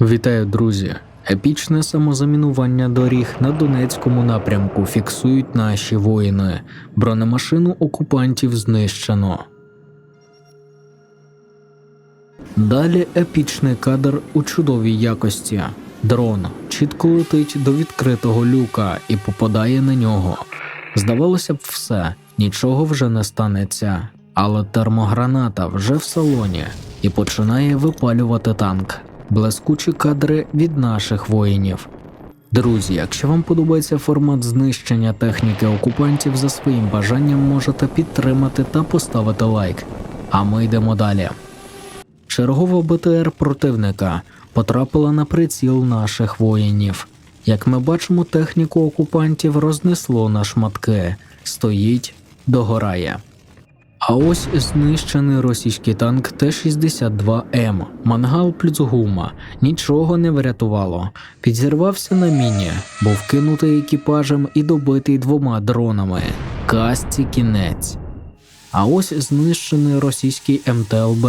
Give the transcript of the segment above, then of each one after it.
Вітаю, друзі! Епічне самозамінування доріг на Донецькому напрямку фіксують наші воїни. Бронемашину окупантів знищено. Далі епічний кадр у чудовій якості. Дрон чітко летить до відкритого люка і попадає на нього. Здавалося б, все, нічого вже не станеться. Але термограната вже в салоні і починає випалювати танк. Блискучі кадри від наших воїнів. Друзі, якщо вам подобається формат знищення техніки окупантів, за своїм бажанням можете підтримати та поставити лайк. А ми йдемо далі. Чергова БТР противника потрапила на приціл наших воїнів. Як ми бачимо, техніку окупантів рознесло на шматки, стоїть, догорає. А ось знищений російський танк Т-62М, мангал плюс гума, нічого не врятувало. Підзірвався на міні, був кинутий екіпажем і добитий двома дронами. Касті кінець. А ось знищений російський МТЛБ.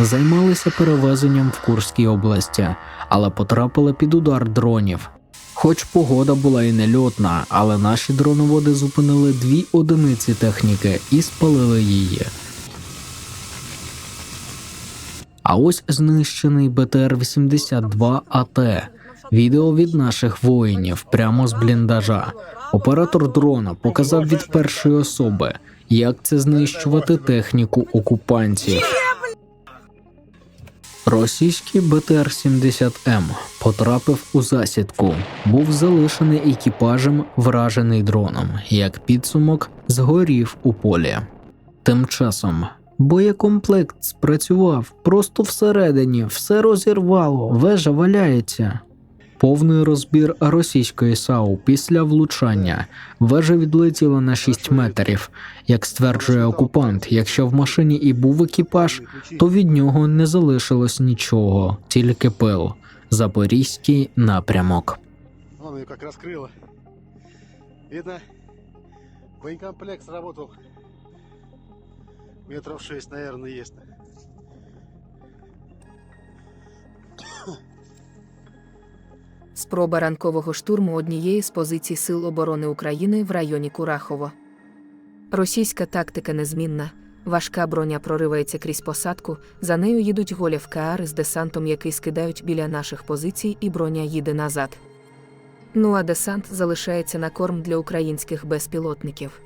Займалися перевезенням в Курській області, але потрапили під удар дронів. Хоч погода була і нельотна, але наші дроноводи зупинили дві одиниці техніки і спалили її. А ось знищений БТР-82 АТ. Відео від наших воїнів прямо з бліндажа. Оператор дрона показав від першої особи, як це знищувати техніку окупантів. Російський БТР-70М потрапив у засідку, був залишений екіпажем, вражений дроном. Як підсумок, згорів у полі. Тим часом боєкомплект спрацював просто всередині, все розірвало, вежа валяється. Повний розбір російської САУ після влучання. Вежа відлетіла на 6 метрів. Як стверджує окупант, якщо в машині і був екіпаж, то від нього не залишилось нічого, тільки пил. Запорізький напрямок. Вон как раскрыло. Видно, боекомплект сработал. Метров шесть, наверное, есть. Спроба ранкового штурму однієї з позицій Сил оборони України в районі Курахово. Російська тактика незмінна. Важка броня проривається крізь посадку, за нею їдуть голі в КАР з десантом, який скидають біля наших позицій, і броня їде назад. Ну а десант залишається на корм для українських безпілотників.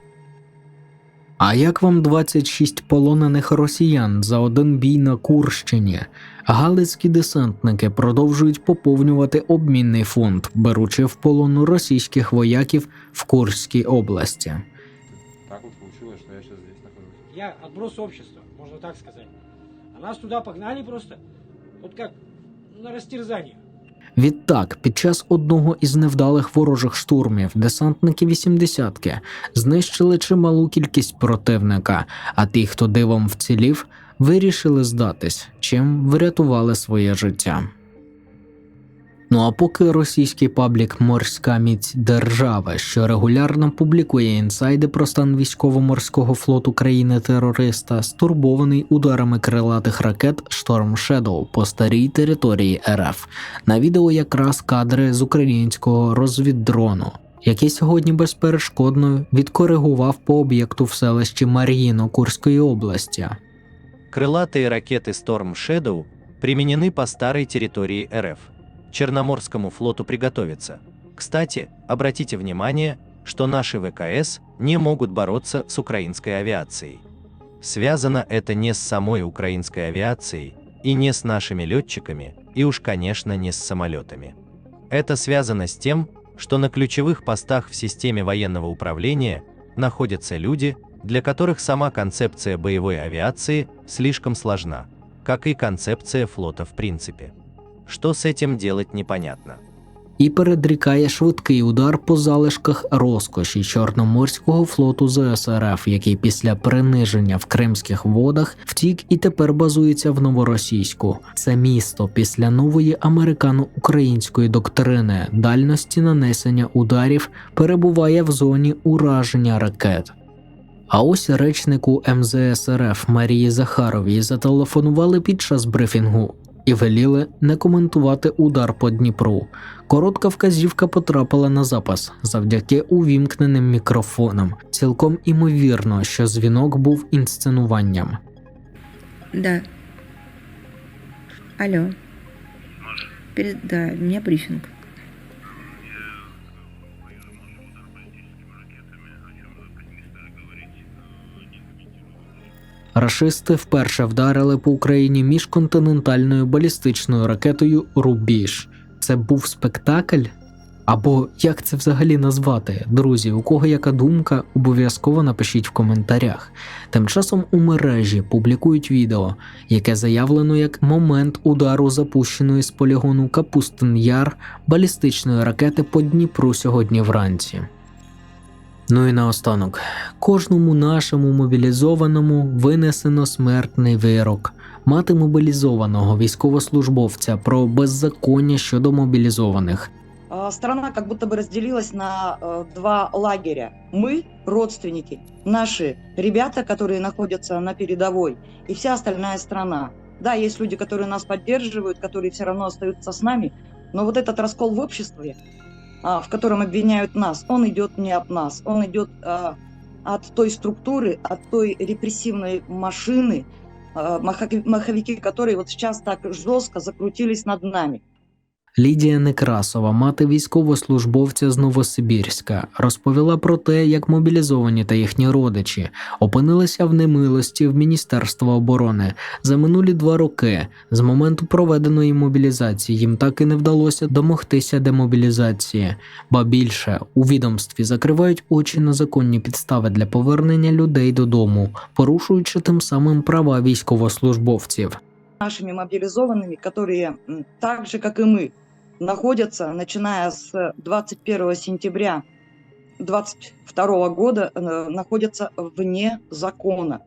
А як вам 26 полонених росіян за один бій на Курщині? Галицькі десантники продовжують поповнювати обмінний фонд, беручи в полон російських вояків в Курській області. Так вот получилось, что я сейчас здесь нахожусь. Я отброс общества, можно так сказать. А нас туда погнали просто, вот как на растерзание. Відтак, під час одного із невдалих ворожих штурмів десантники 80-ки знищили чималу кількість противника, а ті, хто дивом вцілів, вирішили здатись, чим врятували своє життя. Ну а поки російський паблік Морська міць держави, що регулярно публікує інсайди про стан військово-морського флоту країни-терориста, стурбований ударами крилатих ракет Storm Shadow по старій території РФ. На відео якраз кадри з українського розвіддрону, який сьогодні безперешкодно відкоригував по об'єкту в селищі Мар'їно Курської області. Крылатые ракеты Storm Shadow применены по старой территории РФ. Черноморскому флоту приготовиться. Кстати, обратите внимание, что наши ВКС не могут бороться с украинской авиацией. Связано это не с самой украинской авиацией и не с нашими летчиками, и уж, конечно, не с самолетами. Это связано с тем, что на ключевых постах в системе военного управления находятся люди, для которых сама концепция боевой авиации слишком сложна, как и концепция флота в принципе. Что с этим делать непонятно. і передрікає швидкий удар по залишках розкоші Чорноморського флоту ЗСРФ, який після приниження в кримських водах втік і тепер базується в новоросійську. Це місто після нової американо-української доктрини дальності нанесення ударів перебуває в зоні ураження ракет. А ось речнику МЗС РФ Марії Захаровій зателефонували під час брифінгу і веліли не коментувати удар по Дніпру. Коротка вказівка потрапила на запас завдяки увімкненим мікрофонам. Цілком імовірно, що дзвінок був інсценуванням. Да. Алло. Перед... Да, у меня брифинг. Рашисти вперше вдарили по Україні міжконтинентальною балістичною ракетою Рубіж. Це був спектакль? Або як це взагалі назвати? Друзі, у кого яка думка, обов'язково напишіть в коментарях. Тим часом у мережі публікують відео, яке заявлено як момент удару запущеної з полігону Капустин Яр балістичної ракети по Дніпру сьогодні вранці. Ну і наостанок, кожному нашому мобілізованому винесено смертний вирок. Мати мобілізованого військовослужбовця про беззаконня щодо мобілізованих. А, Страна как будто бы разделилась на э, два лагеря. Мы, родственники, наши ребята, которые находятся на передовой, и вся остальная страна. Да, есть люди, которые нас поддерживают, которые все равно остаются с нами, но вот этот раскол в обществе, а, в котором обвиняют нас, он идет не от нас, он идет а, от той структуры, от той репрессивной машины, а, маховики, которые вот сейчас так жестко закрутились над нами. Лідія Некрасова, мати військовослужбовця з Новосибірська, розповіла про те, як мобілізовані та їхні родичі опинилися в немилості в Міністерства оборони за минулі два роки. З моменту проведеної мобілізації їм так і не вдалося домогтися демобілізації. Ба більше у відомстві закривають очі на законні підстави для повернення людей додому, порушуючи тим самим права військовослужбовців. нашими мобилизованными, которые м, так же, как и мы, находятся, начиная с 21 сентября 2022 года, э, находятся вне закона.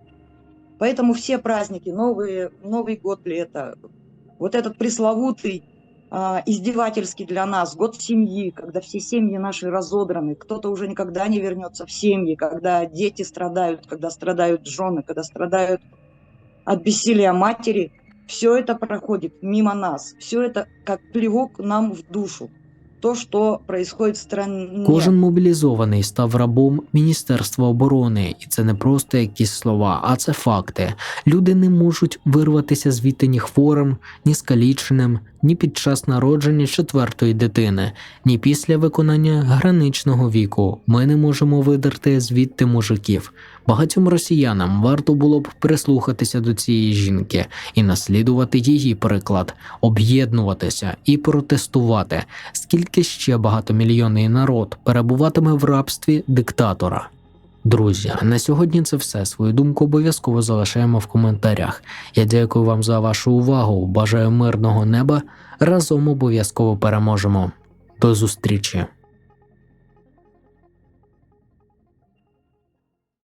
Поэтому все праздники, Новый, Новый год ли это, вот этот пресловутый, а, издевательский для нас, год семьи, когда все семьи наши разодраны, кто-то уже никогда не вернется в семьи, когда дети страдают, когда страдают жены, когда страдают от бессилия матери, все это проходит мимо нас. Все это как плевок нам в душу. То, что происходит в стране. Кожен мобілізований став рабом Міністерства оборони, і це не просто якісь слова, а це факти. Люди не можуть вирватися звідти ні хворим, ні скаліченим, ні під час народження четвертої дитини, ні після виконання граничного віку. Ми не можемо видерти звідти мужиків. Багатьом росіянам варто було б прислухатися до цієї жінки і наслідувати її приклад, об'єднуватися і протестувати скільки ще багатомільйонний народ перебуватиме в рабстві диктатора. Друзі, на сьогодні це все. Свою думку обов'язково залишаємо в коментарях. Я дякую вам за вашу увагу. Бажаю мирного неба. Разом обов'язково переможемо. До зустрічі!